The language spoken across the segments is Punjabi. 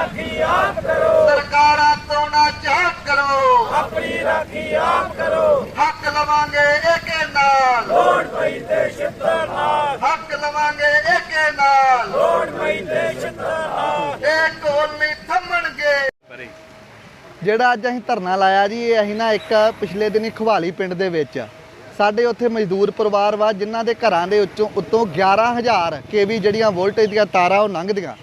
ਰਾਖੀ ਆਪ ਕਰੋ। ਸਰਕਾਰਾਂ ਤੋਂ ਨਾ ਝਾਕ ਕਰੋ। ਆਪਣੀ ਰਾਖੀ ਆਪ ਕਰੋ। ਹੱਕ ਲਵਾਂਗੇ ਏਕੇ ਨਾਲ। ਲੋੜ ਪਈ ਤੇ ਛਿੱਤਰ ਨਾਲ। ਹੱਕ ਲਵਾਂਗੇ ਏਕੇ ਨਾਲ। ਲੋੜ ਪਈ ਤੇ ਛਿੱਤਰ ਨਾਲ। ਇਹ ਨਹੀਂ ਥੰਮਣਗੇ। ਜਿਹੜਾ ਅੱਜ ਅਸੀਂ ਧਰਨਾ ਲਾਇਆ ਜੀ ਇਹ ਅਸੀਂ ਨਾ ਇੱਕ ਪਿਛਲੇ ਦਿਨੀ ਖਵਾਲੀ ਪਿੰਡ ਦੇ ਵਿੱਚ ਸਾਡੇ ਉੱਥੇ ਮਜ਼ਦੂਰ ਪਰਿਵਾਰ ਵਾ ਜਿਨ੍ਹਾਂ ਦੇ ਘਰਾਂ ਦੇ ਉੱਚੋਂ ਉੱਤੋਂ 11000 ਕੇਵੀ ਜਿਹੜੀਆਂ ਵੋਲਟੇਜ ਦੀਆਂ ਤਾਰਾਂ ਉਹ ਲੰਘਦੀਆਂ।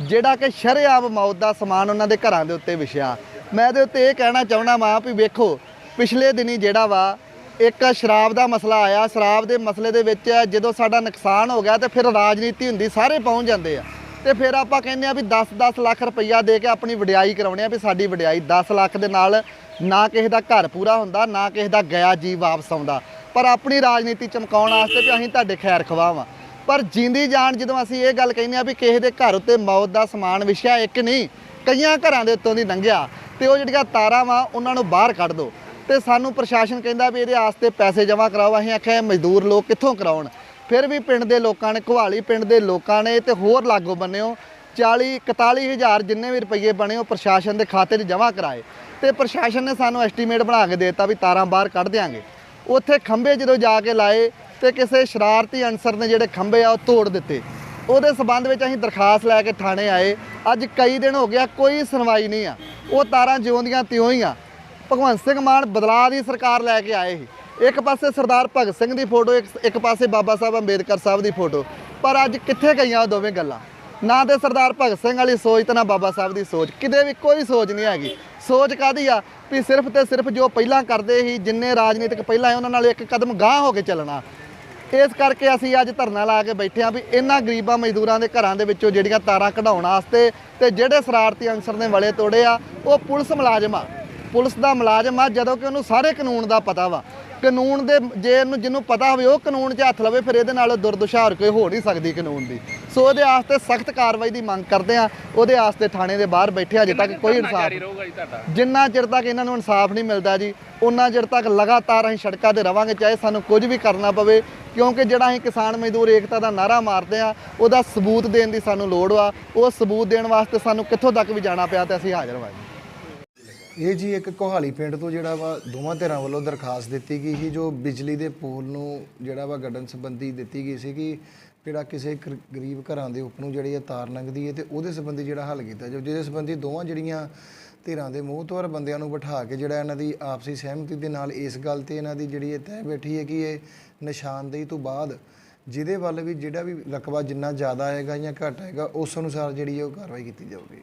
ਜਿਹੜਾ ਕਿ ਸ਼ਰੇਆਮ ਮੌਤ ਦਾ ਸਮਾਨ ਉਹਨਾਂ ਦੇ ਘਰਾਂ ਦੇ ਉੱਤੇ ਵਿਛਿਆ। ਮੈਂ ਇਹਦੇ ਉੱਤੇ ਇਹ ਕਹਿਣਾ ਚਾਹਣਾ ਵਾਂ ਵੀ ਵੇਖੋ, ਪਿਛਲੇ ਦਿਨੀ ਜਿਹੜਾ ਵਾ, ਇੱਕ ਸ਼ਰਾਬ ਦਾ ਮਸਲਾ ਆਇਆ। ਸ਼ਰਾਬ ਦੇ ਮਸਲੇ ਦੇ ਵਿੱਚ ਜਦੋਂ ਸਾਡਾ ਨੁਕਸਾਨ ਹੋ ਗਿਆ ਤੇ ਫਿਰ ਰਾਜਨੀਤੀ ਹੁੰਦੀ, ਸਾਰੇ ਪਹੁੰਚ ਜਾਂਦੇ ਆ। ਤੇ ਫਿਰ ਆਪਾਂ ਕਹਿੰਦੇ ਆ ਵੀ 10-10 ਲੱਖ ਰੁਪਈਆ ਦੇ ਕੇ ਆਪਣੀ ਵਡਿਆਈ ਕਰਾਉਣੇ ਆ ਵੀ ਸਾਡੀ ਵਡਿਆਈ 10 ਲੱਖ ਦੇ ਨਾਲ ਨਾ ਕਿਸੇ ਦਾ ਘਰ ਪੂਰਾ ਹੁੰਦਾ, ਨਾ ਕਿਸੇ ਦਾ ਗਿਆ ਜੀ ਵਾਪਸ ਆਉਂਦਾ। ਪਰ ਆਪਣੀ ਰਾਜਨੀਤੀ ਚਮਕਾਉਣ ਵਾਸਤੇ ਵੀ ਅਸੀਂ ਤੁਹਾਡੇ ਖੈਰ ਖਵਾਵਾਂ ਪਰ ਜਿੰਦੀ ਜਾਨ ਜਦੋਂ ਅਸੀਂ ਇਹ ਗੱਲ ਕਹਿੰਦੇ ਆ ਵੀ ਕਿਸੇ ਦੇ ਘਰ ਉੱਤੇ ਮੌਤ ਦਾ ਸਮਾਨ ਵਿਛਿਆ, ਇੱਕ ਨਹੀਂ, ਕਈਆਂ ਘਰਾਂ ਦੇ ਉੱਤੋਂ ਦੀ ਲੰਘਿਆ ਤੇ ਉਹ ਜਿਹੜੀਆਂ ਤਾਰਾਂ ਵਾ, ਉਹਨਾਂ ਨੂੰ ਬਾਹਰ ਕੱਢ ਦਿਓ ਤੇ ਸਾਨੂੰ ਪ੍ਰਸ਼ਾਸਨ ਕਹਿੰਦਾ ਵੀ ਇਹਦੇ ਵਾਸਤੇ ਪੈਸੇ ਜਮ੍ਹਾਂ ਕਰਾਓ। ਅਸੀਂ ਆਖਿਆ ਮਜ਼ਦੂਰ ਲੋਕ ਕਿੱਥੋਂ ਕਰਾਉਣ? ਫਿਰ ਵੀ ਪਿੰਡ ਦੇ ਲੋਕਾਂ ਨੇ ਘੁਆਲੀ ਪਿੰਡ ਦੇ ਲੋਕਾਂ ਨੇ ਤੇ ਹੋਰ ਲਾਗੋ ਬੰਨਿਓ 40 41 ਹਜ਼ਾਰ ਜਿੰਨੇ ਵੀ ਰੁਪਏ ਬਣੇ ਉਹ ਪ੍ਰਸ਼ਾਸਨ ਦੇ ਖਾਤੇ 'ਚ ਜਮ੍ਹਾਂ ਕਰਾਏ। ਤੇ ਪ੍ਰਸ਼ਾਸਨ ਨੇ ਸਾਨੂੰ ਐਸਟੀਮੇਟ ਬਣਾ ਕੇ ਦੇ ਦਿੱਤਾ ਵੀ ਤਾਰਾਂ ਬਾਹਰ ਕੱਢ ਦਿਆਂਗੇ। ਉੱਥੇ ਖੰਭੇ ਜਦੋਂ ਜਾ ਕੇ ਲਾਏ ਤੇ ਕਿਸੇ ਸ਼ਰਾਰਤੀ ਅਨਸਰ ਨੇ ਜਿਹੜੇ ਖੰਭੇ ਆ ਉਹ ਤੋੜ ਦਿੱਤੇ। ਉਹਦੇ ਸਬੰਧ ਵਿੱਚ ਅਸੀਂ ਦਰਖਾਸਤ ਲੈ ਕੇ ਥਾਣੇ ਆਏ। ਅੱਜ ਕਈ ਦਿਨ ਹੋ ਗਿਆ, ਕੋਈ ਸੁਣਵਾਈ ਨਹੀਂ ਆ। ਉਹ ਤਾਰਾਂ ਜਿਉਂਦੀਆਂ ਤਿਉਂ ਹੀ ਆ ਭਗਵੰਤ ਸਿੰਘ ਮਾਨ ਬਦਲਾਅ ਦੀ ਸਰਕਾਰ ਲੈ ਕੇ ਆਏ ਸੀ। ਇੱਕ ਪਾਸੇ ਸਰਦਾਰ ਭਗਤ ਸਿੰਘ ਦੀ ਫੋਟੋ, ਇੱਕ ਇੱਕ ਪਾਸੇ ਬਾਬਾ ਸਾਹਿਬ ਅੰਬੇਦਕਰ ਸਾਹਿਬ ਦੀ ਫੋਟੋ। ਪਰ ਅੱਜ ਕਿੱਥੇ ਗਈਆਂ ਉਹ ਦੋਵੇਂ ਗੱਲਾਂ? ਨਾ ਤੇ ਸਰਦਾਰ ਭਗਤ ਸਿੰਘ ਵਾਲੀ ਸੋਚ ਤੇ ਨਾ ਬਾਬਾ ਸਾਹਿਬ ਦੀ ਸੋਚ। ਕਿਤੇ ਵੀ ਕੋਈ ਸੋਚ ਨਹੀਂ ਹੈਗੀ। ਸੋਚ ਕਾਦੀ ਆ ਵੀ ਸਿਰਫ ਤੇ ਸਿਰਫ ਜੋ ਪਹਿਲਾਂ ਕਰਦੇ ਸੀ, ਜਿੰਨੇ ਰਾਜਨੀਤਿਕ ਪਹਿਲਾਂ ਆਏ, ਉਹਨਾਂ ਨਾਲ ਇੱਕ ਕਦਮ ਗਾਂਹ ਹੋ ਕੇ ਚੱਲਣਾ। ਇਸ ਕਰਕੇ ਅਸੀਂ ਅੱਜ ਧਰਨਾ ਲਾ ਕੇ ਬੈਠੇ ਹਾਂ ਵੀ ਇਹਨਾਂ ਗਰੀਬਾਂ ਮਜ਼ਦੂਰਾਂ ਦੇ ਘਰਾਂ ਦੇ ਵਿੱਚੋਂ ਜਿਹੜੀਆਂ ਤਾਰਾਂ ਕਢਾਉਣ ਵਾਸਤੇ ਤੇ ਜਿਹੜੇ ਸ਼ਰਾਰਤੀ ਅਨਸਰ ਨੇ ਵਲੇ ਤੋੜੇ ਆ, ਉਹ ਪੁਲਿਸ ਮੁਲਾਜ਼ਮ ਆ। ਪੁਲਿਸ ਦਾ ਮੁਲਾਜ਼ਮ ਆ, ਜਦੋਂ ਕਿ ਉਹਨੂੰ ਸਾਰੇ ਕਾਨੂੰਨ ਦਾ ਪਤਾ ਵਾ। ਕਾਨੂੰਨ ਦੇ ਜੇ ਇਹਨੂੰ ਜਿਹਨੂੰ ਪਤਾ ਹੋਵੇ ਉਹ ਕਾਨੂੰਨ 'ਚ ਹੱਥ ਲਵੇ ਫਿਰ ਇਹਦੇ ਨਾਲ ਦੁਰਦਸ਼ਾ ਹੋਰ ਕੋਈ ਹੋ ਨਹੀਂ ਸਕਦੀ ਕਾਨੂੰਨ ਦੀ। ਸੋ ਉਹਦੇ ਵਾਸਤੇ ਸਖਤ ਕਾਰਵਾਈ ਦੀ ਮੰਗ ਕਰਦੇ ਆ ਉਹਦੇ ਵਾਸਤੇ ਥਾਣੇ ਦੇ ਬਾਹਰ ਬੈਠੇ ਅਜੇ ਤੱਕ ਕੋਈ ਇਨਸਾਫ ਜਿੰਨਾ ਚਿਰ ਤੱਕ ਇਹਨਾਂ ਨੂੰ ਇਨਸਾਫ ਨਹੀਂ ਮਿਲਦਾ ਜੀ ਉਹਨਾਂ ਚਿਰ ਤੱਕ ਲਗਾਤਾਰ ਅਸੀਂ ਸੜਕਾਂ ਤੇ ਰਵਾਂਗੇ ਚਾਹੇ ਸਾਨੂੰ ਕੁਝ ਵੀ ਕਰਨਾ ਪਵੇ ਕਿਉਂਕਿ ਜਿਹੜਾ ਅਸੀਂ ਕਿਸਾਨ ਮਜ਼ਦੂਰ ਏਕਤਾ ਦਾ ਨਾਰਾ ਮਾਰਦੇ ਆ ਉਹਦਾ ਸਬੂਤ ਦੇਣ ਦੀ ਸਾਨੂੰ ਲੋੜ ਵਾ। ਉਹ ਸਬੂਤ ਦੇਣ ਵਾਸਤੇ ਸਾਨੂੰ ਕਿੱਥੋਂ ਤੱਕ ਵੀ ਜਾਣਾ ਪਿਆ ਤੇ ਅਸੀਂ ਹਾਜ਼ਰ ਹਾਂ ਜੀ। ਇਹ ਜੀ ਇੱਕ ਕੋਹਾਲੀ ਪਿੰਡ ਤੋਂ ਜਿਹੜਾ ਵਾ ਦੋਵਾਂ ਧਿਰਾਂ ਵੱਲੋਂ ਦਰਖਾਸਤ ਦਿੱਤੀ ਗਈ ਸੀ, ਜੋ ਬਿਜਲੀ ਦੇ ਪੋਲ ਨੂੰ ਜਿਹੜਾ ਵਾ ਗੱਡਣ ਸੰਬੰਧੀ ਦਿੱਤੀ ਗਈ ਸੀ ਕਿ ਜਿਹੜਾ ਕਿਸੇ ਗਰ- ਗਰੀਬ ਘਰਾਂ ਦੇ ਉੱਪਰ ਨੂੰ ਜਿਹੜੀ ਇਹ ਤਾਰ ਲੰਘਦੀ ਹੈ ਤੇ ਉਹਦੇ ਸੰਬੰਧੀ ਜਿਹੜਾ ਹੱਲ ਕੀਤਾ ਜਾਵੇ ਜਿਹਦੇ ਸੰਬੰਧੀ ਦੋਵਾਂ ਜਿਹੜੀਆਂ ਧਿਰਾਂ ਦੇ ਮੋਹਤਵਰ ਬੰਦਿਆਂ ਨੂੰ ਬਿਠਾ ਕੇ ਜਿਹੜਾ ਇਹਨਾਂ ਦੀ ਆਪਸੀ ਸਹਿਮਤੀ ਦੇ ਨਾਲ ਇਸ ਗੱਲ ਤੇ ਇਹਨਾਂ ਦੀ ਜਿਹੜੀ ਇਹ ਤੈਅ ਬੈਠੀ ਹੈ ਕਿ ਇਹ ਨਿਸ਼ਾਨਦੇਹੀ ਤੋਂ ਬਾਅਦ, ਜਿਹਦੇ ਵੱਲ ਵੀ ਜਿਹੜਾ ਵੀ ਰਕਬਾ ਜਿੰਨਾ ਜ਼ਿਆਦਾ ਆਏਗਾ ਜਾਂ ਘੱਟ ਆਏਗਾ ਉਸ ਅਨੁਸਾਰ ਜਿਹੜੀ ਹੈ ਉਹ ਕਾਰਵਾਈ ਕੀਤੀ ਜਾਊਗੀ।